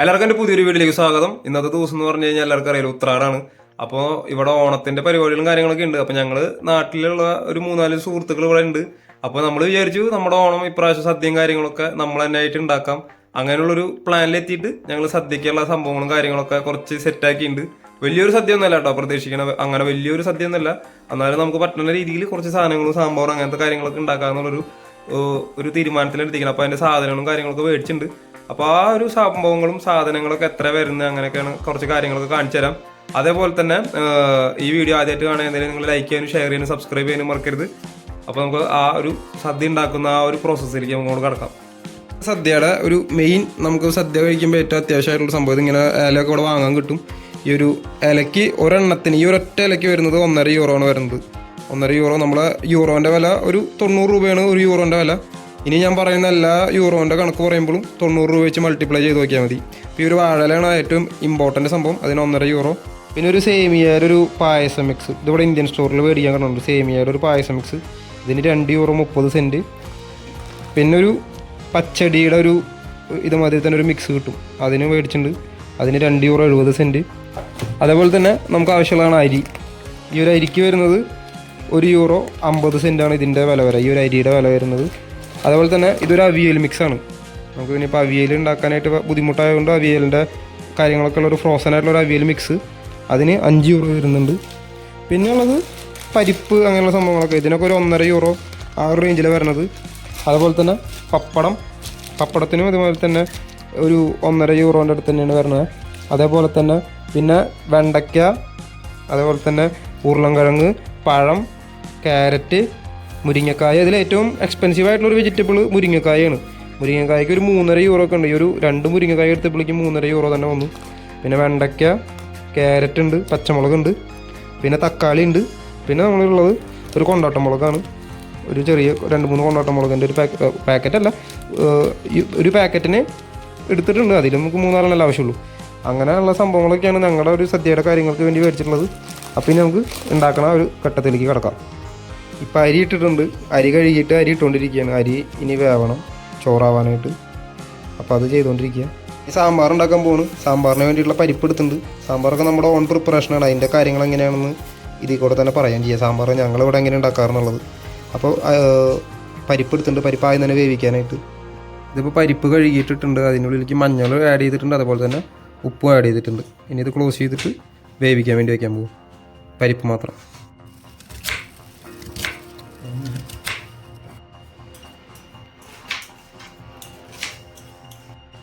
എല്ലാവർക്കും എന്റെ പുതിയൊരു വീഡിയോയിലേക്ക് സ്വാഗതം. ഇന്നത്തെ ദിവസം എന്ന് പറഞ്ഞു കഴിഞ്ഞാൽ എല്ലാവർക്കും അറിയാലോ ഉത്രാടാണ്. അപ്പോൾ ഇവിടെ ഓണത്തിന്റെ പരിപാടികളും കാര്യങ്ങളൊക്കെ ഉണ്ട്. അപ്പോൾ ഞങ്ങൾ നാട്ടിലുള്ള ഒരു മൂന്നാൽ സുഹൃത്തുക്കൾ ഇവിടെ ഉണ്ട്. അപ്പോൾ നമ്മൾ വിചാരിച്ചു നമ്മുടെ ഓണം ഇപ്രാവശ്യം സദ്യയും കാര്യങ്ങളൊക്കെ നമ്മൾ തന്നെ ആയിട്ട് ഉണ്ടാക്കാം. അങ്ങനെയുള്ളൊരു പ്ലാനിലെത്തിയിട്ട് ഞങ്ങൾ സദ്യക്കുള്ള സംഭവങ്ങളും കാര്യങ്ങളൊക്കെ കുറച്ച് സെറ്റാക്കിയിട്ടുണ്ട് വലിയൊരു സദ്യ ഒന്നല്ല കേട്ടോ പ്രതീക്ഷിക്കണ അങ്ങനെ വലിയൊരു സദ്യ ഒന്നല്ല എന്നാലും നമുക്ക് പറ്റുന്ന രീതിയിൽ കുറച്ച് സാധനങ്ങളും സാമ്പാറും അങ്ങനത്തെ കാര്യങ്ങളൊക്കെ ഉണ്ടാക്കാന്നുള്ളൊരു ഒരു തീരുമാനത്തിലെടുത്തിരിക്കണം അപ്പോൾ അതിന്റെ സാധനങ്ങളും കാര്യങ്ങളൊക്കെ മേടിച്ചിട്ടുണ്ട്. അപ്പോൾ ആ ഒരു സംഭവങ്ങളും സാധനങ്ങളൊക്കെ എത്ര വരുന്നത് അങ്ങനെയൊക്കെയാണ് കുറച്ച് കാര്യങ്ങളൊക്കെ കാണിച്ചു തരാം. അതേപോലെ തന്നെ ഈ വീഡിയോ ആദ്യമായിട്ട് കാണുന്നതിന് നിങ്ങൾ ലൈക്ക് ചെയ്യാനും ഷെയർ ചെയ്യാനും സബ്സ്ക്രൈബ് ചെയ്യാനും മറക്കരുത്. അപ്പോൾ നമുക്ക് ആ ഒരു സദ്യ ഉണ്ടാക്കുന്ന ആ ഒരു പ്രോസസ്സിലേക്ക് നമുക്ക് കടക്കാം. സദ്യയുടെ ഒരു മെയിൻ നമുക്ക് സദ്യ കഴിക്കുമ്പോൾ ഏറ്റവും അത്യാവശ്യമായിട്ടുള്ള സംഭവം ഇങ്ങനെ ഇലയൊക്കെ ഇവിടെ വാങ്ങാൻ കിട്ടും. ഈ ഒരു ഇലയ്ക്ക് ഒരെണ്ണത്തിന് ഈ ഒരൊറ്റ ഇലയ്ക്ക് വരുന്നത് ഒന്നര യൂറോ ആണ് വരുന്നത്. ഒന്നര യൂറോ നമ്മളെ യൂറോന്റെ വില ഒരു തൊണ്ണൂറ് രൂപയാണ് ഒരു യൂറോന്റെ വില. ഇനി ഞാൻ പറയുന്ന എല്ലാ യൂറോന്റെ കണക്ക് പറയുമ്പോഴും തൊണ്ണൂറ് രൂപ വെച്ച് മൾട്ടിപ്ലൈ ചെയ്ത് നോക്കിയാൽ മതി. ഇപ്പോൾ ഈ ഒരു വാഴലാണ് ഏറ്റവും ഇമ്പോർട്ടന്റ് സംഭവം. അതിന് ഒന്നര യൂറോ പിന്നെ ഒരു സേമിയയുടെ ഒരു പായസം മിക്സ് ഇതിവിടെ ഇന്ത്യൻ സ്റ്റോറിൽ മേടിക്കാൻ കണ്ടുണ്ട് സേമിയയുടെ ഒരു പായസം മിക്സ് ഇതിന് രണ്ട് യൂറോ മുപ്പത് സെന്റ് പിന്നെ ഒരു പച്ചടിയുടെ ഒരു ഇത് മതി തന്നെ ഒരു മിക്സ് കിട്ടും. അതിന് മേടിച്ചിട്ടുണ്ട്. അതിന് രണ്ട് യൂറോ എഴുപത് സെന്റ് അതേപോലെ തന്നെ നമുക്ക് ആവശ്യമുള്ളതാണ് അരി. ഈ ഒരു അരിക്ക് വരുന്നത് ഒരു യൂറോ അമ്പത് സെന്റാണ് ഇതിന്റെ വില വരെ. ഈ ഒരു അരിയുടെ വില വരുന്നത് അതേപോലെ തന്നെ ഇതൊരു അവിയൽ മിക്സാണ് നമുക്ക് ഇനിയിപ്പോൾ അവിയൽ ഉണ്ടാക്കാനായിട്ട് ബുദ്ധിമുട്ടായതുകൊണ്ട് അവിയലിന്റെ കാര്യങ്ങളൊക്കെ ഉള്ള ഒരു ഫ്രോസൺ ആയിട്ടുള്ള ഒരു അവിയൽ മിക്സ് അതിന് അഞ്ച് യൂറോ വരുന്നുണ്ട്. പിന്നെ ഉള്ളത് പരിപ്പ് അങ്ങനെയുള്ള സംഭവങ്ങളൊക്കെ. ഇതിനൊക്കെ ഒരു ഒന്നര യൂറോ ആ ഒരു റേഞ്ചിൽ വരണത്. അതുപോലെ തന്നെ പപ്പടം. പപ്പടത്തിനും അതുപോലെ തന്നെ ഒരു ഒന്നര യൂറോന്റെ അടുത്ത് തന്നെയാണ് വരുന്നത് അതേപോലെ തന്നെ പിന്നെ വെണ്ടയ്ക്ക അതേപോലെ തന്നെ ഉരുളൻകിഴങ്ങ് പഴം ക്യാരറ്റ് മുരിങ്ങക്കായ. ഇതിൽ ഏറ്റവും എക്സ്പെൻസീവ് ആയിട്ടുള്ള ഒരു വെജിറ്റബിൾ മുരിങ്ങക്കായാണ്. മുരിങ്ങക്കായ്ക്ക് ഒരു മൂന്നര യൂറോ ഒക്കെ ഉണ്ട്. ഈ ഒരു രണ്ട് മുരിങ്ങക്കായ എടുത്തപ്പോഴേക്കും മൂന്നര യൂറോ തന്നെ വന്നു. പിന്നെ വെണ്ടയ്ക്ക ക്യാരറ്റ് ഉണ്ട് പച്ചമുളക് ഉണ്ട് പിന്നെ തക്കാളി ഉണ്ട്. പിന്നെ നമ്മളുള്ളത് ഒരു കൊണ്ടാട്ട മുളകാണ്. ഒരു ചെറിയ രണ്ട് മൂന്ന് കൊണ്ടാട്ട മുളകിന്റെ ഒരു പാക്ക് പാക്കറ്റ് അല്ല. ഒരു പാക്കറ്റിന് എടുത്തിട്ടുണ്ട്. അതിൽ നമുക്ക് മൂന്നാലെണ്ണല്ലേ ആവശ്യമുള്ളൂ. അങ്ങനെയുള്ള സംഭവങ്ങളൊക്കെയാണ് ഞങ്ങളുടെ ഒരു സദ്യയുടെ കാര്യങ്ങൾക്ക് വേണ്ടി മേടിച്ചിട്ടുള്ളത്. അപ്പോൾ ഇനി നമുക്ക് ഉണ്ടാക്കണ ഒരു ഘട്ടത്തിലേക്ക് കിടക്കാം. ഇപ്പം അരി ഇട്ടിട്ടുണ്ട്. അരി കഴുകിയിട്ട് അരി ഇട്ടുകൊണ്ടിരിക്കുകയാണ്. അരി ഇനി വേവണം. ചോറാവാനായിട്ട്. അപ്പോൾ അത് ചെയ്തുകൊണ്ടിരിക്കുക സാമ്പാർ ഉണ്ടാക്കാൻ പോകുന്നു സാമ്പാറിന് വേണ്ടിയിട്ടുള്ള പരിപ്പ് എടുത്തിട്ടുണ്ട്. സാമ്പാറൊക്കെ നമ്മുടെ ഓൺ പ്രിപ്പറേഷനാണ് അതിന്റെ കാര്യങ്ങൾ എങ്ങനെയാണെന്ന് ഇതിൽ കൂടെ തന്നെ പറയാൻ ചെയ്യുക സാമ്പാർ ഞങ്ങളിവിടെ എങ്ങനെ ഉണ്ടാക്കാറുള്ളത്? അപ്പോൾ പരിപ്പ് എടുത്തിട്ടുണ്ട്. പരിപ്പ് ആദ്യം തന്നെ വേവിക്കാനായിട്ട്. ഇതിപ്പോൾ പരിപ്പ് കഴുകിയിട്ടിട്ടുണ്ട്. അതിനുള്ളിലേക്ക് മഞ്ഞൾ ആഡ് ചെയ്തിട്ടുണ്ട്. അതുപോലെ തന്നെ ഉപ്പും ആഡ് ചെയ്തിട്ടുണ്ട്. ഇനി ഇത് ക്ലോസ് ചെയ്തിട്ട് വേവിക്കാൻ വേണ്ടി വയ്ക്കാൻ പോകും പരിപ്പ് മാത്രം.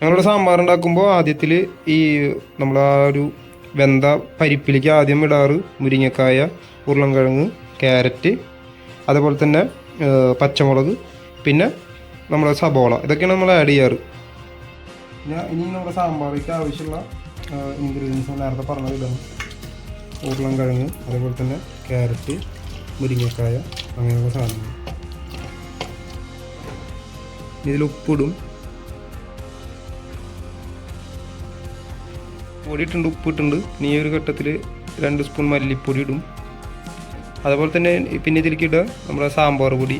ഞങ്ങളുടെ സാമ്പാർ ഉണ്ടാക്കുമ്പോൾ ആദ്യത്തിൽ ഈ നമ്മൾ ആ ഒരു വെന്ത പരിപ്പിലേക്ക് ആദ്യം ഇടാറ് മുരിങ്ങക്കായ ഉരുളൻകിഴങ്ങ് ക്യാരറ്റ് അതുപോലെ തന്നെ പച്ചമുളക് പിന്നെ നമ്മുടെ സബോള. ഇതൊക്കെയാണ് നമ്മൾ ആഡ് ചെയ്യാറ്. പിന്നെ ഇനി നമ്മുടെ സാമ്പാറിലേക്ക് ആവശ്യമുള്ള ഇൻഗ്രീഡിയൻസ് നേരത്തെ പറഞ്ഞത് ഇതാണ്. ഉരുളൻകിഴങ്ങ് അതേപോലെ തന്നെ ക്യാരറ്റ് മുരിങ്ങക്കായ അങ്ങനെയുള്ള സാധനങ്ങൾ. ഇതിൽ ഉപ്പിടും. പൊടി ഇട്ടുണ്ട് ഉപ്പിട്ടുണ്ട്. ഇനി ഈ ഒരു ഘട്ടത്തിൽ രണ്ട് സ്പൂൺ മല്ലിപ്പൊടി ഇടും. അതുപോലെ തന്നെ പിന്നെ ഇതിലേക്ക് ഇടുക നമ്മുടെ സാമ്പാർ പൊടി.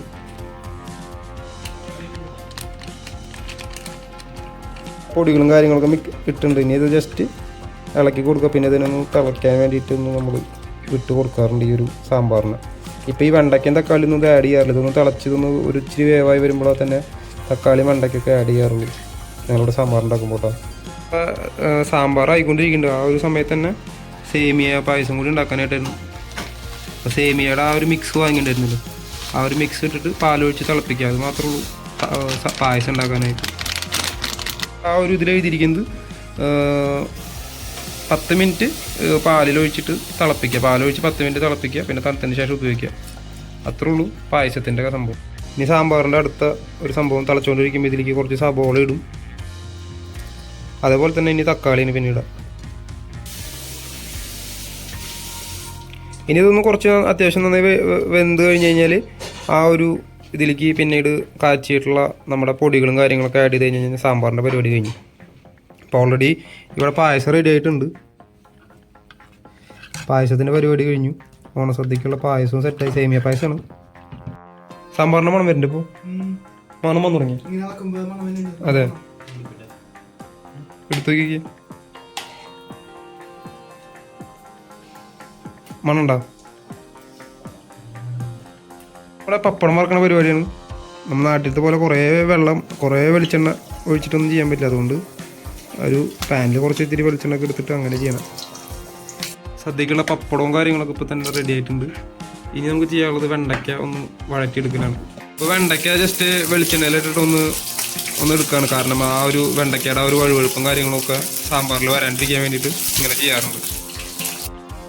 പൊടികളും കാര്യങ്ങളൊക്കെ മിക്ക ഇട്ടുണ്ട് ഇനി ഇത് ജസ്റ്റ് ഇളക്കി കൊടുക്കുക. പിന്നെ ഇതിനൊന്ന് തിളയ്ക്കാൻ വേണ്ടിയിട്ടൊന്ന് നമ്മൾ വിട്ട് കൊടുക്കാറുണ്ട് ഈ ഒരു സാമ്പാറിന്. ഇപ്പോൾ ഈ വെണ്ടയ്ക്കയും തക്കാളി ഒന്നും ഇത് ആഡ് ചെയ്യാറില്ല. ഇതൊന്ന് തിളച്ചതൊന്ന് ഒരു ഇച്ചിരി വേവായി വരുമ്പോഴാണ് തന്നെ തക്കാളി വെണ്ടയ്ക്കൊക്കെ ആഡ് ചെയ്യാറുള്ളൂ. ഞങ്ങളുടെ സാമ്പാർ സാമ്പാർ ആയിക്കൊണ്ടിരിക്കുന്നുണ്ട്. ആ ഒരു സമയത്ത് തന്നെ സേമിയ പായസം കൂടി ഉണ്ടാക്കാനായിട്ടായിരുന്നു. അപ്പോൾ സേമിയയുടെ ആ ഒരു മിക്സ് വാങ്ങിയിട്ടുണ്ടായിരുന്നല്ലോ. ആ ഒരു മിക്സ് ഇട്ടിട്ട് പാലൊഴിച്ച് തിളപ്പിക്കുക. അത് മാത്രമേ ഉള്ളൂ. പായസം ഉണ്ടാക്കാനായിട്ട്. ആ ഒരു ഇതിൽ എഴുതിയിരിക്കുന്നത് പത്ത് മിനിറ്റ് പാലിൽ ഒഴിച്ചിട്ട് തിളപ്പിക്കുക. പാലൊഴിച്ച് പത്ത് മിനിറ്റ് തിളപ്പിക്കുക. പിന്നെ തണുത്തതിന് ശേഷം ഉപയോഗിക്കുക. അത്രേ ഉള്ളൂ പായസത്തിന്റെ സംഭവം. ഇനി സാമ്പാറിന്റെ അടുത്ത ഒരു സംഭവം തിളച്ചുകൊണ്ടിരിക്കുമ്പോൾ ഇതിലേക്ക് കുറച്ച് സബോള ഇടും. അതേപോലെ തന്നെ ഇനി തക്കാളിന് പിന്നെ ഇടാം. ഇനി ഇതൊന്ന് കുറച്ച് അത്യാവശ്യം നന്നായി വെന്ത് കഴിഞ്ഞ് കഴിഞ്ഞാൽ ആ ഒരു ഇതിലേക്ക് പിന്നീട് കാച്ചിയിട്ടുള്ള നമ്മുടെ പൊടികളും കാര്യങ്ങളൊക്കെ ആഡ് ചെയ്ത് കഴിഞ്ഞ് കഴിഞ്ഞാൽ സാമ്പാറിന്റെ പരിപാടി കഴിഞ്ഞു. അപ്പോൾ ഓൾറെഡി ഇവിടെ പായസം റെഡി ആയിട്ടുണ്ട്. പായസത്തിന്റെ പരിപാടി കഴിഞ്ഞു. ഓണസദ്യക്കുള്ള പായസവും സെറ്റായി സേമിയ പായസമാണ്. സാമ്പാറിന്റെ മണം വരുന്നുണ്ട് ഇപ്പോൾ മണം വന്നു തുടങ്ങി. അതെ. എടുത്തു നോക്കിക്കേ. മണുണ്ടോ ഇവിടെ പപ്പടം വറക്കണ പരിപാടിയാണ്. നമ്മുടെ നാട്ടിലത്തെ പോലെ കുറേ വെള്ളം കുറേ വെളിച്ചെണ്ണ ഒഴിച്ചിട്ടൊന്നും ചെയ്യാൻ പറ്റില്ല. അതുകൊണ്ട് ഒരു പാനിൽ കുറച്ച് ഇത്തിരി വെളിച്ചെണ്ണ ഒക്കെ എടുത്തിട്ട് അങ്ങനെ ചെയ്യണം. സദ്യക്കുള്ള പപ്പടവും കാര്യങ്ങളൊക്കെ ഇപ്പോൾ തന്നെ റെഡി ആയിട്ടുണ്ട്. ഇനി നമുക്ക് ചെയ്യാനുള്ളത് വെണ്ടയ്ക്ക ഒന്ന് വഴറ്റിയെടുക്കലാണ്. ഇപ്പോൾ വെണ്ടയ്ക്ക ജസ്റ്റ് വെളിച്ചെണ്ണയിലിട്ടിട്ട് ഒന്ന് എടുക്കുകയാണ് കാരണം ആ ഒരു വെണ്ടയ്ക്കയുടെ ആ ഒരു വഴുവഴുപ്പും കാര്യങ്ങളൊക്കെ സാമ്പാറിൽ വരാണ്ടിരിക്കാൻ വേണ്ടിയിട്ട് ഇങ്ങനെ ചെയ്യാറുണ്ട്.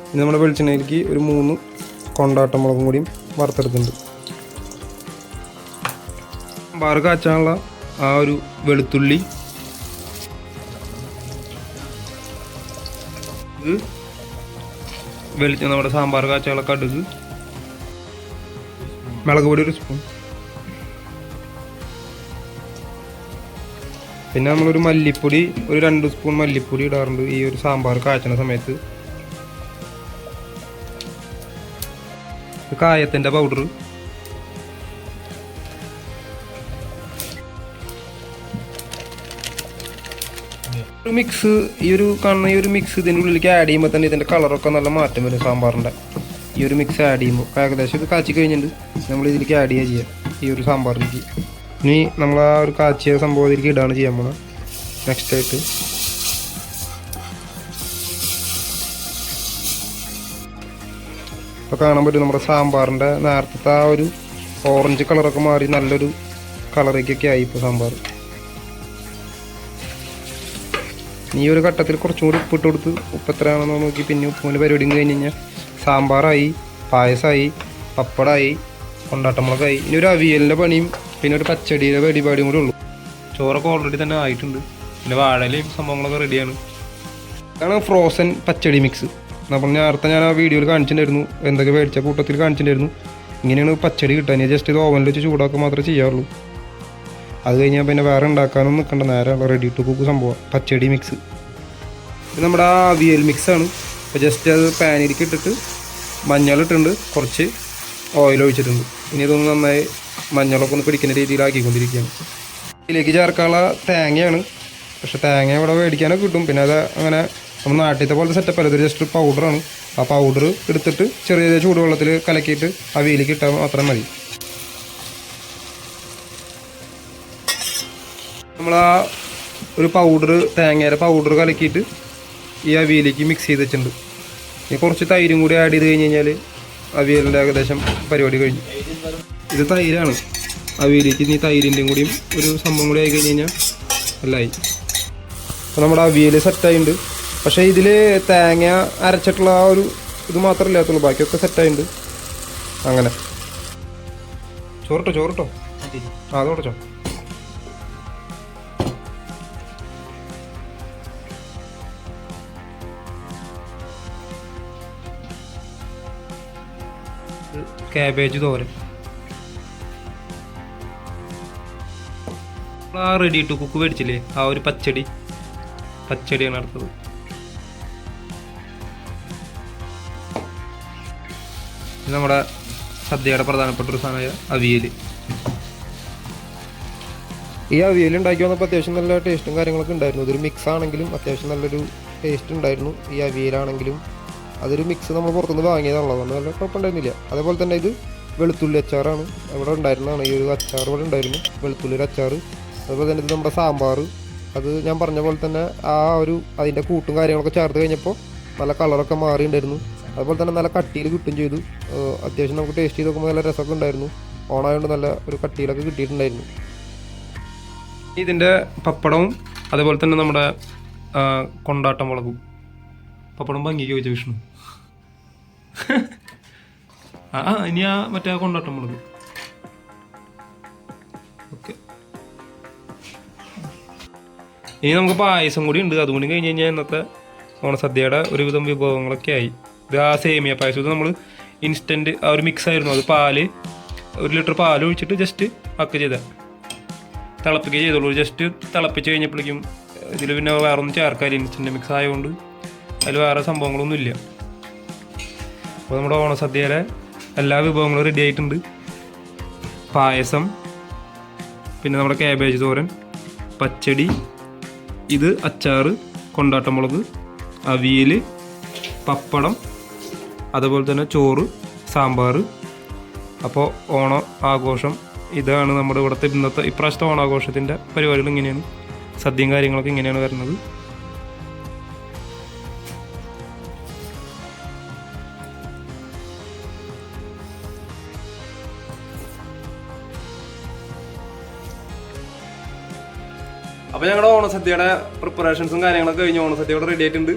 ഇനി നമ്മുടെ വെളിച്ചെണ്ണയിലേക്ക് ഒരു മൂന്ന് കൊണ്ടാട്ട മുളകും കൂടിയും വറുത്തെടുക്കുന്നുണ്ട് സാമ്പാർ കാച്ചാനുള്ള ആ ഒരു വെളുത്തുള്ളി. ഇത് വെളിച്ച നമ്മുടെ സാമ്പാർ കാച്ചാനുള്ള കടുക്. മുളക് പൊടി ഒരു സ്പൂൺ. പിന്നെ നമ്മളൊരു മല്ലിപ്പൊടി ഒരു രണ്ട് സ്പൂൺ മല്ലിപ്പൊടി ഇടാറുണ്ട് ഈ ഒരു സാമ്പാർ കാച്ചണ സമയത്ത്. കായത്തിന്റെ പൗഡർ മിക്സ് ഈ ഒരു കാണുന്ന ഈ ഒരു മിക്സ് ഇതിന്റെ ഉള്ളിലേക്ക് ആഡ് ചെയ്യുമ്പോൾ തന്നെ ഇതിന്റെ കളറൊക്കെ നല്ല മാറ്റം വരും സാമ്പാറിന്റെ ഈ ഒരു മിക്സ് ആഡ് ചെയ്യുമ്പോൾ ഏകദേശം ഇത് കാച്ചി കഴിഞ്ഞിട്ടുണ്ട്. നമ്മൾ ഇതിലേക്ക് ആഡ് ചെയ്യുക ചെയ്യുക ഈ ഒരു സാമ്പാറിലേക്ക്. ഇനി നമ്മൾ ആ ഒരു കാച്ചിയ സംഭവം ഇതിലേക്ക് ഇടാണ് ചെയ്യാൻ പോണത് നെക്സ്റ്റ് ആയിട്ട്. ഇപ്പോൾ കാണാൻ പറ്റും നമ്മുടെ സാമ്പാറിന്റെ നേരത്തെ ആ ഒരു ഓറഞ്ച് കളറൊക്കെ മാറി നല്ലൊരു കളറേക്കൊക്കെ ആയി ഇപ്പോൾ സാമ്പാർ. ഈ ഒരു ഘട്ടത്തിൽ കുറച്ചും കൂടി ഉപ്പിട്ട് കൊടുത്ത് ഉപ്പ് എത്രയാണെന്ന് നോക്കി. പിന്നെ ഉപ്പ് പരിപാടിയും കഴിഞ്ഞ് കഴിഞ്ഞാൽ സാമ്പാറായി പായസമായി പപ്പടമായി കൊണ്ടാട്ടമുളകായി. ഇനി ഒരു അവിയലിന്റെ പണിയും പിന്നെ ഒരു പച്ചടിയുടെ പരിപാടിയും കൂടെ ഉള്ളൂ. ചോറൊക്കെ ഓൾറെഡി തന്നെ ആയിട്ടുണ്ട്. പിന്നെ വാഴയിലും സംഭവങ്ങളൊക്കെ റെഡിയാണ് ഇതാണ് ഫ്രോസൺ പച്ചടി മിക്സ് നമ്മൾ നേരത്തെ ഞാൻ ആ വീഡിയോയിൽ കാണിച്ചിട്ടുണ്ടായിരുന്നു. എന്തൊക്കെ മേടിച്ച കൂട്ടത്തിൽ കാണിച്ചിട്ടുണ്ടായിരുന്നു. ഇങ്ങനെയാണ് പച്ചടി കിട്ടാൻ ജസ്റ്റ് ഇത് ഓവനിൽ വെച്ച് ചൂടാക്കുക മാത്രമേ ചെയ്യാറുള്ളൂ. അത് കഴിഞ്ഞാൽ പിന്നെ വേറെ ഉണ്ടാക്കാനൊന്നും നിൽക്കണ്ട നേരെ റെഡി ടു കുക്ക് സംഭവം. പച്ചടി മിക്സ് ഇത് നമ്മുടെ ആ അവിയൽ മിക്സാണ് അപ്പോൾ ജസ്റ്റ് അത് പാനിലേക്ക് ഇട്ടിട്ട് മഞ്ഞളിട്ടുണ്ട് കുറച്ച് ഓയിൽ ഒഴിച്ചിട്ടുണ്ട്. ഇനി ഇതൊന്ന് നന്നായി മഞ്ഞളൊക്കെ ഒന്ന് പിടിക്കുന്ന രീതിയിലാക്കിക്കൊണ്ടിരിക്കുകയാണ്. ഇതിലേക്ക് ചേർക്കാനുള്ള തേങ്ങയാണ്. പക്ഷെ തേങ്ങ ഇവിടെ മേടിക്കാനൊക്കെ കിട്ടും. പിന്നെ അത് അങ്ങനെ നമ്മൾ നാട്ടിലത്തെ പോലത്തെ സെറ്റപ്പ് അല്ല. ജസ്റ്റ് പൗഡറാണ് ആ പൗഡർ എടുത്തിട്ട് ചെറിയ ചെറിയ ചൂടുവെള്ളത്തിൽ കലക്കിയിട്ട് അവയിലേക്ക് ഇട്ടാൽ മാത്രം മതി. നമ്മൾ ആ ഒരു പൗഡർ തേങ്ങയുടെ പൗഡർ കലക്കിയിട്ട് ഈ അവിയലേക്ക് മിക്സ് ചെയ്ത് വെച്ചിട്ടുണ്ട്. ഇനി കുറച്ച് തൈരും കൂടി ആഡ് ചെയ്ത് കഴിഞ്ഞ് കഴിഞ്ഞാൽ അവിയലിന്റെ ഏകദേശം പരിപാടി കഴിഞ്ഞു. ഇത് തൈരാണ്. അവിയലേക്ക് ഇനി തൈരിന്റെയും കൂടിയും ഒരു സംഭവം കൂടി ആയി കഴിഞ്ഞ് കഴിഞ്ഞാൽ എല്ലായി അപ്പോൾ നമ്മുടെ അവിയൽ സെറ്റായിട്ടുണ്ട് പക്ഷേ ഇതിൽ തേങ്ങ അരച്ചിട്ടുള്ള ആ ഒരു ഇത് മാത്രമല്ല ഇല്ലാത്തുള്ളൂ ബാക്കിയൊക്കെ സെറ്റായിട്ടുണ്ട് അങ്ങനെ. ചോറിട്ടോ ചോറിട്ടോ? ആ അത് ക്യാബേജ് കാബേജ് തോരൻ. ആ റെഡി ടു കുക്ക് മേടിച്ചില്ലേ? ആ ഒരു പച്ചടി. പച്ചടിയാണ് അടുത്തത് നമ്മുടെ സദ്യയുടെ പ്രധാനപ്പെട്ട ഒരു സാധനമായ അവിയൽ ഈ അവിയൽ ഉണ്ടാക്കി വന്നപ്പോൾ അത്യാവശ്യം നല്ല ടേസ്റ്റും കാര്യങ്ങളൊക്കെ ഉണ്ടായിരുന്നു. ഇതൊരു മിക്സ് ആണെങ്കിലും അത്യാവശ്യം നല്ലൊരു ടേസ്റ്റ് ഉണ്ടായിരുന്നു. ഈ അവിയലാണെങ്കിലും അതൊരു മിക്സ് നമ്മൾ പുറത്തുനിന്ന് വാങ്ങിയതാണല്ലോ. അതുകൊണ്ട് നല്ല കുഴപ്പമുണ്ടായിരുന്നില്ല അതേപോലെ തന്നെ ഇത് വെളുത്തുള്ളി അച്ചാറാണ്. ഇവിടെ ഉണ്ടായിരുന്നതാണ് ഈ ഒരു അച്ചാർ ഇവിടെ ഉണ്ടായിരുന്നു വെളുത്തുള്ളി ഒരു അച്ചാർ അതുപോലെ തന്നെ ഇത് നമ്മുടെ സാമ്പാർ അത് ഞാൻ പറഞ്ഞ പോലെ തന്നെ ആ ഒരു അതിന്റെ കൂട്ടും കാര്യങ്ങളൊക്കെ ചേർത്ത് കഴിഞ്ഞപ്പോൾ നല്ല കളറൊക്കെ മാറിയിട്ടുണ്ടായിരുന്നു അതുപോലെ തന്നെ നല്ല കട്ടിയിൽ കിട്ടും ചെയ്തു. അത്യാവശ്യം നമുക്ക് ടേസ്റ്റ് ചെയ്ത് നോക്കുമ്പോൾ നല്ല രസമൊക്കെ ഉണ്ടായിരുന്നു. ഓണായതുകൊണ്ട് നല്ല ഒരു കട്ടിയിലൊക്കെ കിട്ടിയിട്ടുണ്ടായിരുന്നു. ഇതിന്റെ പപ്പടവും അതുപോലെ തന്നെ നമ്മുടെ കൊണ്ടാട്ടം മുളകും. പപ്പടം ഭംഗിക്ക് ചോദിച്ച വിഷ്ണു? ആ ഇനി ആ മറ്റേ കൊണ്ടാട്ട മുളക്. ഇനി നമുക്ക് പായസം കൂടി ഉണ്ട്. അതുകൊണ്ട് കഴിഞ്ഞ് കഴിഞ്ഞാൽ ഇന്നത്തെ ഓണസദ്യയുടെ ഒരുവിധം വിഭവങ്ങളൊക്കെ ആയി. ഇത് ആ സേമിയ പായസം. ഇത് നമ്മൾ ഇൻസ്റ്റന്റ് ആ ഒരു മിക്സ് ആയിരുന്നു. അത് പാൽ ഒരു ലിറ്റർ പാൽ ഒഴിച്ചിട്ട് ജസ്റ്റ് പക്ക് ചെയ്ത. തിളപ്പിക്കുക ചെയ്തോളൂ ജസ്റ്റ് തിളപ്പിച്ച് കഴിഞ്ഞപ്പോഴേക്കും ഇതിൽ പിന്നെ വേറെ ഒന്നും ചേർക്കാനില്ല. ഇൻസ്റ്റന്റ് മിക്സ് ആയതുകൊണ്ട് അതിൽ വേറെ സംഭവങ്ങളൊന്നും ഇല്ല. അപ്പോൾ നമ്മുടെ ഓണസദ്യയിലെ എല്ലാ വിഭവങ്ങളും റെഡി ആയിട്ടുണ്ട്. പായസം പിന്നെ നമ്മുടെ കാബേജ് തോരൻ പച്ചടി ഇത് അച്ചാറ് കൊണ്ടാട്ടമുളക് അവിയൽ പപ്പടം അതുപോലെ തന്നെ ചോറ് സാമ്പാർ. അപ്പോൾ ഓണ ആഘോഷം ഇതാണ് നമ്മുടെ ഇവിടുത്തെ ഇന്നത്തെ ഇപ്രാവശ്യത്തെ ഓണാഘോഷത്തിന്റെ പരിപാടികൾ ഇങ്ങനെയാണ്. സദ്യയും കാര്യങ്ങളൊക്കെ ഇങ്ങനെയാണ് വരുന്നത്. അപ്പൊ ഞങ്ങളുടെ ഓണസദ്യയുടെ പ്രിപ്പറേഷൻസും കാര്യങ്ങളൊക്കെ കഴിഞ്ഞ് ഓണസദ്യയുടെ റെഡി ആയിട്ടുണ്ട്.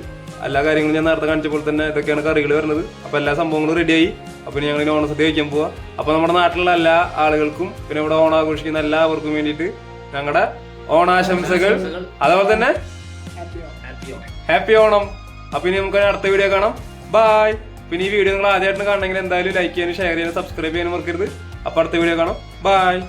എല്ലാ കാര്യങ്ങളും ഞാൻ നേരത്തെ കാണിച്ച പോലെ തന്നെ ഇതൊക്കെയാണ് കറികൾ വരുന്നത്. അപ്പൊ എല്ലാ സംഭവങ്ങളും റെഡിയായി അപ്പൊ ഇനി ഞങ്ങൾ ഇനി ഓണസദ്യ കഴിക്കാൻ പോവാ. അപ്പൊ നമ്മുടെ നാട്ടിലുള്ള എല്ലാ ആളുകൾക്കും പിന്നെ ഇവിടെ ഓണം ആഘോഷിക്കുന്ന എല്ലാവർക്കും വേണ്ടിയിട്ട് ഞങ്ങളുടെ ഓണാശംസകൾ അതുപോലെ തന്നെ ഹാപ്പി ഓണം. അപ്പൊ ഇനി നമുക്ക് അടുത്ത വീഡിയോ കാണാം. ബായ് പിന്നെ ഈ വീഡിയോ നിങ്ങൾ ആദ്യമായിട്ട് കാണണമെങ്കിൽ എന്തായാലും ലൈക്ക് ചെയ്യാനും ഷെയർ ചെയ്യാനും സബ്സ്ക്രൈബ് ചെയ്യാനും മറക്കരുത്. അപ്പൊ അടുത്ത വീഡിയോ കാണാം. ബായ്